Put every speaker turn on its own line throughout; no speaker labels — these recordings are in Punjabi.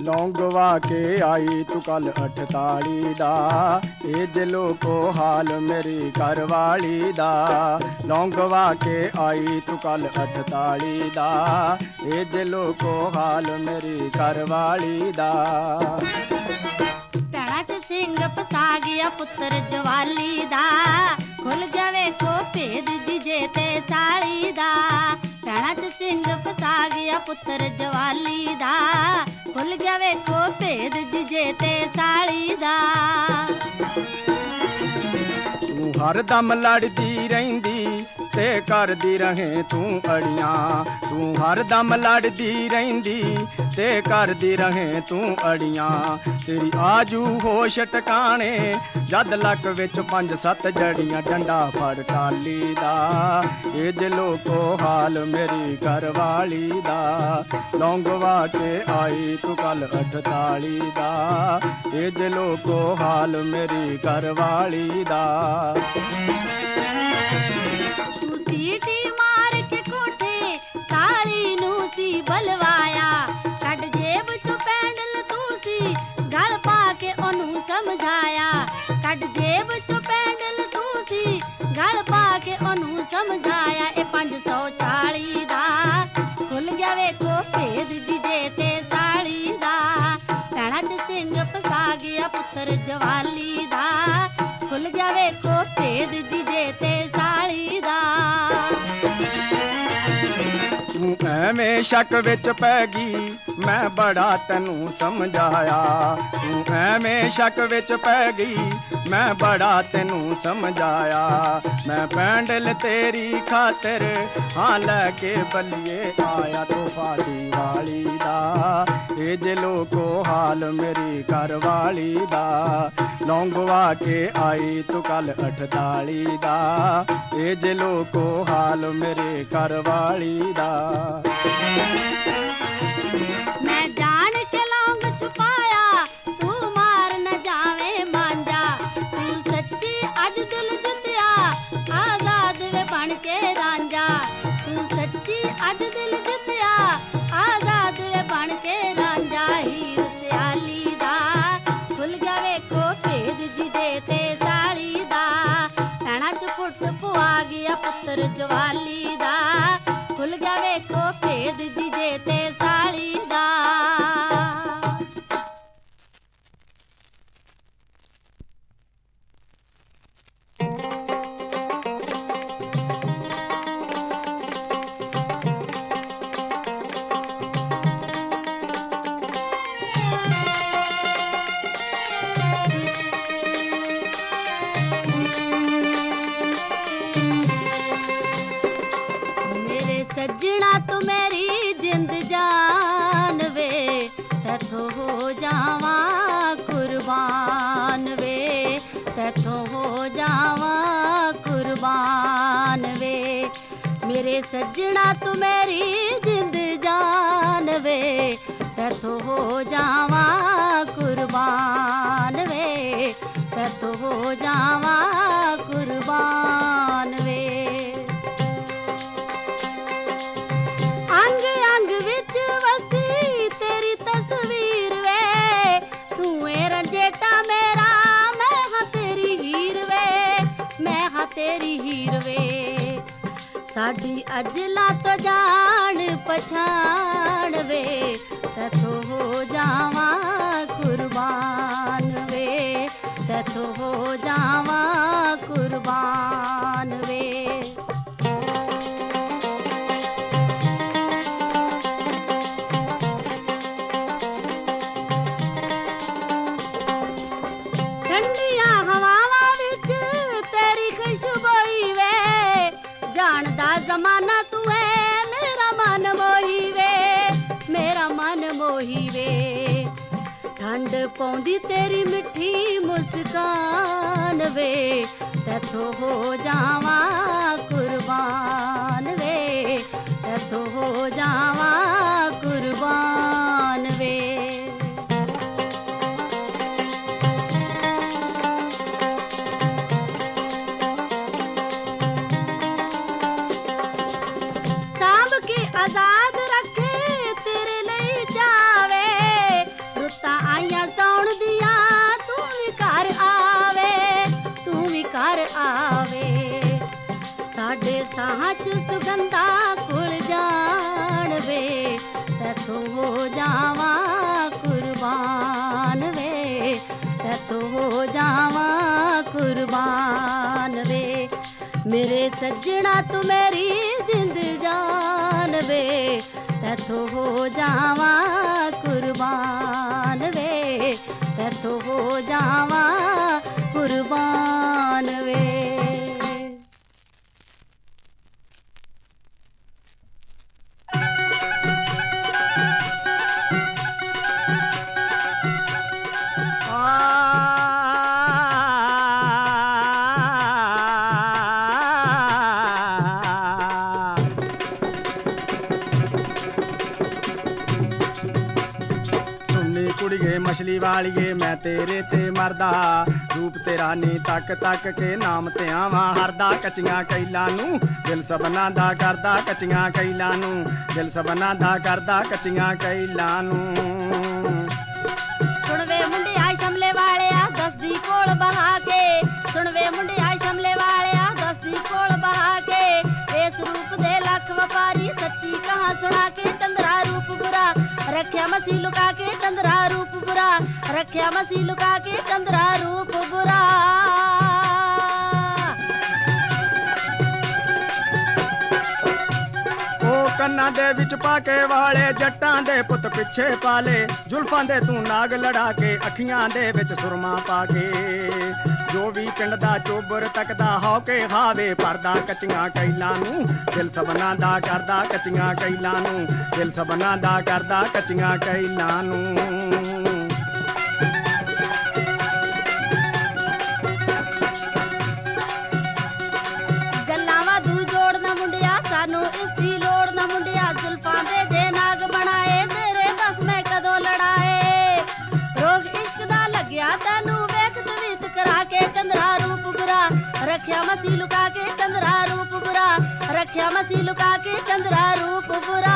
ਲੌਂਗਵਾ ਕੇ ਆਈ ਤੂੰ ਕੱਲ 48 ਦਾ। ਇਹ ਜਿਲੋ ਕੋ ਹਾਲ ਮੇਰੀ ਘਰਵਾਲੀ ਦਾ। ਲੌਂਗਵਾ ਕੇ ਆਈ ਤੂੰ ਕੱਲ 48 ਦਾ। ਇਹ ਜਿਲੋ ਕੋ ਹਾਲ ਮੇਰੀ ਘਰਵਾਲੀ ਦਾ।
ਸਿੰਘ ਫਸਾ ਗਿਆ ਪੁੱਤਰ ਜਵਾਲੀ ਦਾ। ਖੁੱਲ ਗਿਆ ਵੇਖੋ ਭੇਦ ਜਿਜੇ ਤੇ ਸਾਲੀ ਦਾ। ਭੈਣਾਂ ਚ ਸਿੰਘ ਫਸਾ ਗਿਆ ਪੁੱਤਰ ਜਵਾਲੀ ਦਾ। ਖੁੱਲ ਗਿਆ ਵੇਖੋ ਭੇਦ ਜਿਜੇ ਤੇ ਸਾਲੀ ਦਾ।
ਹਰ ਦਮ ਲੜਦੀ ਰਹਿੰਦੀ, ਤੇ ਕਰਦੀ ਰਹੇ ਤੂੰ ਅੜੀਆਂ। ਤੂੰ ਹਰ ਦਮ ਲੜਦੀ ਰਹਿੰਦੀ, ਤੇ ਕਰਦੀ ਰਹੇ ਤੂੰ ਅੜੀਆਂ। ਤੇਰੀ ਆਜੂ ਹੋਸ਼ ਟਿਕਾਣੇ, ਜਦ ਲੱਕ ਵਿੱਚ ਪੰਜ ਸੱਤ ਜੜੀਆਂ, ਡੰਡਾ ਫੜ ਟਾਲੀ ਦਾ। ਇਹ ਜਿਲੋ ਕੋ ਹਾਲ ਮੇਰੀ ਘਰਵਾਲੀ ਦਾ। ਲੌਂਗਵਾ ਕੇ ਆਈ ਤੂੰ ਕੱਲ 48 ਦਾ। ਇਹ ਜਿਲੋ ਕੋ ਹਾਲ ਮੇਰੀ ਘਰਵਾਲੀ ਦਾ।
ਤੂੰ ਸੀਟੀ ਮਾਰ ਕੇ ਕੋਠੇ ਸਾਲੀ ਨੂੰ ਸੀ ਬਲਵਾਇਆ। ਕੱਢ ਜੇਬ ਚੋਂ ਪੈਂਡਲ ਤੂੰ ਸੀ, ਗਲ ਪਾ ਕੇ ਉਹਨੂੰ ਸਮਝਾਇਆ। ਕੱਢ ਜੇਬ ਚੋਂ ਪੈਂਡਲ ਤੂੰ ਸੀ, ਗਲ ਪਾ ਕੇ ਉਹਨੂੰ ਸਮਝਾਇਆ। ਇਹ 540 ਤੂੰ
ਐਵੇਂ ਸ਼ੱਕ ਵਿੱਚ ਪੈ ਗਈ, ਮੈਂ ਬੜਾ ਤੈਨੂੰ ਸਮਝਾਇਆ। ਤੂੰ ਐਵੇਂ ਸ਼ੱਕ ਵਿੱਚ ਪੈ ਗਈ, ਮੈਂ ਬੜਾ ਤੈਨੂੰ ਸਮਝਾਇਆ। ਮੈਂ ਪੈਂਡਲ ਤੇਰੀ ਖਾਤਰ ਹਾਂ ਲੈ ਕੇ ਬੱਲੀਏ ਆਇਆ ਤੋਹਫਾ ਦੀਵਾਲੀ ਦਾ। ਇਹ ਜਿਲੋ ਕੋ ਹਾਲ ਮੇਰੀ ਘਰਵਾਲੀ ਦਾ। ਲੌਂਗਵਾ ਕੇ ਆਈ ਤੂੰ ਕੱਲ 48 ਦਾ। ਇਹ ਜਿਲੋ ਕੋ ਹਾਲ ਮੇਰੇ ਘਰਵਾਲੀ ਦਾ।
ਮੈਂ ਜਾਣ ਕੇ ਲੌਂਗ ਛੁਪਾਇਆ ਤੂੰ ਮਾਰ ਨਾ ਮਾਂਜਾ। ਤੂੰ ਸੱਚੀ ਅੱਜ ਦਿਲ ਮੇਰੇ ਸੱਜਣਾ ਤੂੰ ਮੇਰੀ ਜਿੰਦ ਜਾਨ ਵੇ, ਤੈਥੋਂ ਹੋ ਜਾਵਾਂ ਕੁਰਬਾਨ ਵੇ, ਤੈਥੋਂ ਹੋ ਜਾਵਾਂ ਸਾਡੀ ਅਜਲਾ ਤੋਂ ਜਾਣ ਪਛਾਣ ਵੇ, ਤੈਥੋਂ ਹੋ ਜਾਵਾਂ ਕੁਰਬਾਨ ਵੇ, ਤੈਥੋਂ ਹੋ ਜਾਵਾਂ ਕੁਰਬਾਨ ਵੇ। ਜ਼ਮਾਨਾ ਤੂੰ ਐ ਮੇਰਾ ਮਨ ਮੋਹੀ ਵੇ ਮੇਰਾ ਮਨ ਮੋਹੀ ਵੇ ਠੰਡ ਪਾਉਂਦੀ ਤੇਰੀ ਮਿੱਠੀ ਮੁਸਕਾਨ ਵੇ ਤੈਥੋਂ ਹੋ ਜਾਵਾਂ ਕੁਰਬਾਨ ਵੇ ਤੈਥੋਂ ਹੋ ਜਾਵਾਂ ਸਾਹ ਚ ਸੁਗੰਧਾ ਕੁਲ ਜਾਣ ਵੇ, ਤੈਥੋਂ ਹੋ ਜਾਵਾਂ ਕੁਰਬਾਨ ਵੇ, ਤੈਥੋਂ ਹੋ ਜਾਵਾਂ ਕੁਰਬਾਨ ਵੇ। ਮੇਰੇ ਸੱਜਣਾ ਤੂੰ ਮੇਰੀ ਜਿੰਦ ਜਾਨ ਵੇ, ਤੈਥੋਂ ਹੋ ਜਾਵਾਂ ਕੁਰਬਾਨ ਵੇ, ਤੈਥੋਂ ਹੋ ਜਾਵਾਂ ਕੁਰਬਾਨ ਵੇ।
ਮਛਲੀ ਵਾਲੀਏ, ਮੈਂ ਤੇਰੇ ਤੇ ਮਰਦਾ। ਰੂਪ ਤੇਰਾ ਨੀ ਤੱਕ ਤੱਕ ਕੇ ਨਾਮ ਤੇ ਆਵਾਂ। ਹਰਦਾ ਕਚੀਆਂ ਕੈਲਾਂ ਨੂੰ ਦਿਲ ਸਬਨਾ ਦਾ ਕਰਦਾ, ਕੱਚੀਆਂ ਕੈਲਾਂ ਨੂੰ ਦਿਲ ਸਬਨਾ ਦਾ ਕਰਦਾ, ਕਚੀਆਂ ਕੈਲਾਂ ਨੂੰ।
ਰੱਖਿਆ ਮਸੀ ਲੁਕਾ ਕੇ ਚੰਦਰਾ ਰੂਪ ਬੁਰਾ, ਰੱਖਿਆ ਮਸੀ ਲੁਕਾ ਕੇ ਚੰਦਰਾ ਰੂਪ ਬੁਰਾ।
ਉਹ ਕੰਨਾਂ ਦੇ ਵਿੱਚ ਪਾ ਕੇ ਵਾਲੇ, ਜੱਟਾਂ ਦੇ ਪੁੱਤ ਪਿੱਛੇ ਪਾਲੇ ਜ਼ੁਲਫਾਂ ਦੇ ਤੂੰ ਨਾਗ ਲੜਾ ਕੇ, ਅੱਖੀਆਂ ਦੇ ਵਿੱਚ ਸੁਰਮਾ ਪਾ ਕੇ। ਜੋ ਵੀ ਪਿੰਡ ਦਾ ਚੋਬਰ ਤੱਕਦਾ ਹੋ ਕੇ ਹਾਵੇ ਪਰਦਾ ਕੱਚੀਆਂ ਕੈਲਾਂ ਨੂੰ। ਦਿਲ ਸਬਨਾ ਦਾ ਕਰਦਾ ਕੱਚੀਆਂ ਕੈਲਾਂ ਨੂੰ। ਦਿਲ ਸਬਨਾ ਦਾ ਕਰਦਾ ਕੱਚੀਆਂ ਕੈਲਾਂ ਨੂੰ।
ਰੱਖਿਆ ਮਸੀ ਲੁਕਾ ਕੇ ਚੰਦਰਾ ਰੂਪ ਬੁਰਾ ਰੱਖਿਆ ਮਸੀ ਲੁਕਾ ਕੇ ਚੰਦਰਾ ਰੂਪ ਬੁਰਾ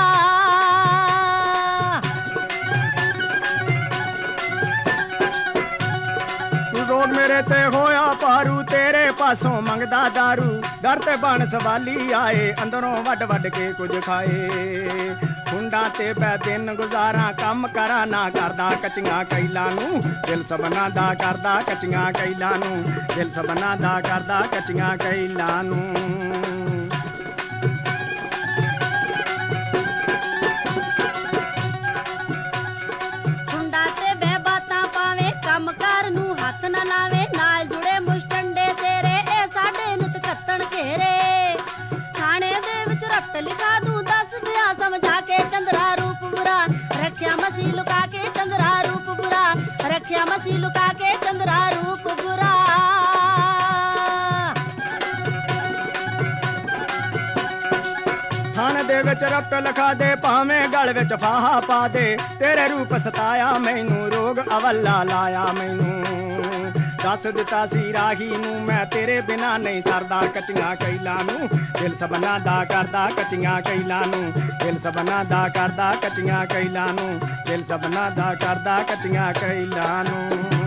ਰੋਗ ਮੇਰੇ ਤੇ ਹੋਇਆ ਪਾਰੂ ਤੇਰੇ ਪਾਸੋਂ ਮੰਗਦਾ दारू। ਦਰ ਤੇ ਬਣ ਸਵਾਲੀ ਆਏ, ਅੰਦਰੋਂ ਵੱਡ ਵੱਡ ਕੇ ਕੁਝ ਖਾਏ। ਖੁੰਡਾਂ ਤੇ ਬੈ ਦਿਨ ਗੁਜ਼ਾਰਾਂ ਕੰਮ ਕਰਾਂ ਨਾ ਕਰਦਾ ਕੱਚੀਆਂ ਕੈਲਾਂ ਨੂੰ। ਦਿਲ ਸਬਨਾ ਦਾ ਕਰਦਾ ਕੱਚੀਆਂ ਕੈਲਾਂ ਨੂੰ। ਦਿਲ ਸਬਨਾ ਦਾ ਕਰਦਾ ਕੱਚੀਆਂ ਕੈਲਾਂ ਨੂੰ।
ਰੱਖਿਆ ਮਸੀ ਲੁਕਾ ਕੇ ਚੰਦਰਾ ਰੂਪ ਬੁਰਾ
ਥਣ ਦੇ ਵਿੱਚ ਰੱਟ ਲਿਖਾ ਦੇ ਭਾਵੇਂ ਗਲ ਵਿੱਚ ਫਾਹਾ ਪਾ ਦੇ ਤੇਰੇ ਰੂਪ ਸਤਾਇਆ ਮੈਨੂੰ ਰੋਗ ਅਵੱਲਾ ਲਾਇਆ ਮੈਨੂੰ ਦੱਸ ਦਿੱਤਾ ਸੀ ਰਾਹੀ ਨੂੰ, ਮੈਂ ਤੇਰੇ ਬਿਨਾ ਨਹੀਂ ਸਰਦਾ ਕੱਚੀਆਂ ਕੈਲਾਂ ਨੂੰ। ਦਿਲ ਸਬਨਾ ਦਾ ਕਰਦਾ ਕੱਚੀਆਂ ਕੈਲਾਂ ਨੂੰ। ਦਿਲ ਸਬਨਾ ਦਾ ਕਰਦਾ ਕੱਚੀਆਂ ਕੈਲਾਂ ਨੂੰ। ਦਿਲ ਸਬਨਾ ਦਾ ਕਰਦਾ ਕੱਚੀਆਂ ਕੈਲਾਂ ਨੂੰ।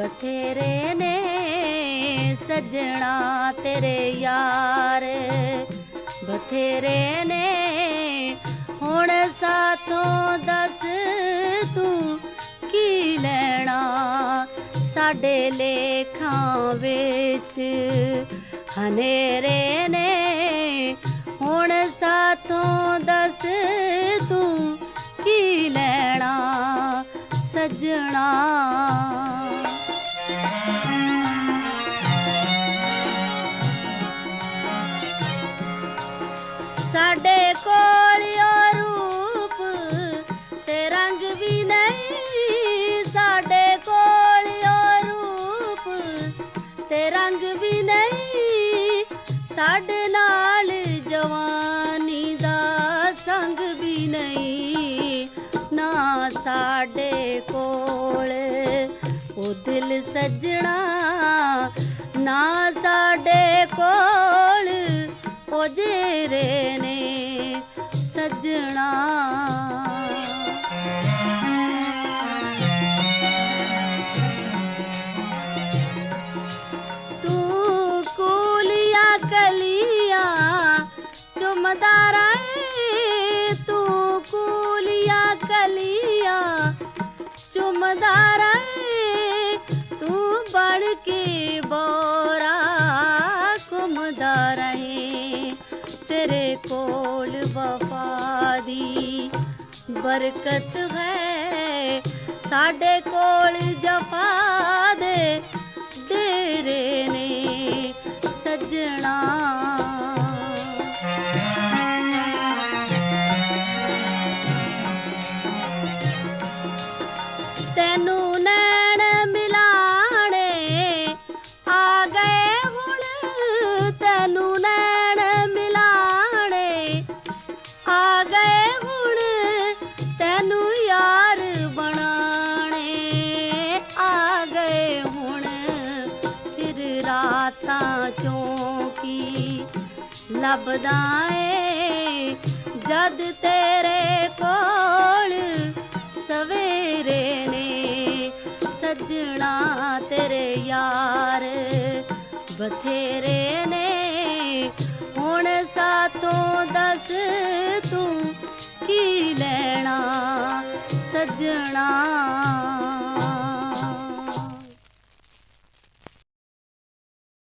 ਬਥੇਰੇ ਨੇ ਸੱਜਣਾ ਤੇਰੇ ਯਾਰ। ਬਥੇਰੇ ਨੇ ਹੁਣ ਸਾਥੋਂ ਦੱਸ ਤੂੰ ਕੀ ਲੈਣਾ ਸਾਡੇ ਲੇਖਾਂ ਵਿੱਚ। ਹਨੇਰੇ ਨੇ ਹੁਣ ਸਾਥੋਂ ਦੱਸ ਤੂੰ ਕੀ ਲੈਣਾ ਸੱਜਣਾ। ਸਾਡੇ ਕੋਲ ਉਹ ਦਿਲ ਸੱਜਣਾ ਨਾ ਸਾਡੇ ਕੋਲ ਉਹ ਜੇਰੇ ਨੇ ਸੱਜਣਾ ਤੂੰ ਕੋਲੀਆਂ ਕਲੀਆਂ ਦੀ ਬਰਕਤ ਹੈ। ਸਾਡੇ ਕੋਲ ਜਫਾ ਦੇ ਤੇਰੇ ਨੇ ਸੱਜਣਾ। ਲੱਭਦਾ ਏ ਜਦ ਤੇਰੇ ਕੋਲ ਸਵੇਰੇ ਨੇ ਸੱਜਣਾ ਤੇਰੇ ਯਾਰ, ਬਥੇਰੇ ਨੇ। ਹੁਣ ਸਾਤੋਂ ਦੱਸ ਤੂੰ ਕੀ ਲੈਣਾ ਸੱਜਣਾ?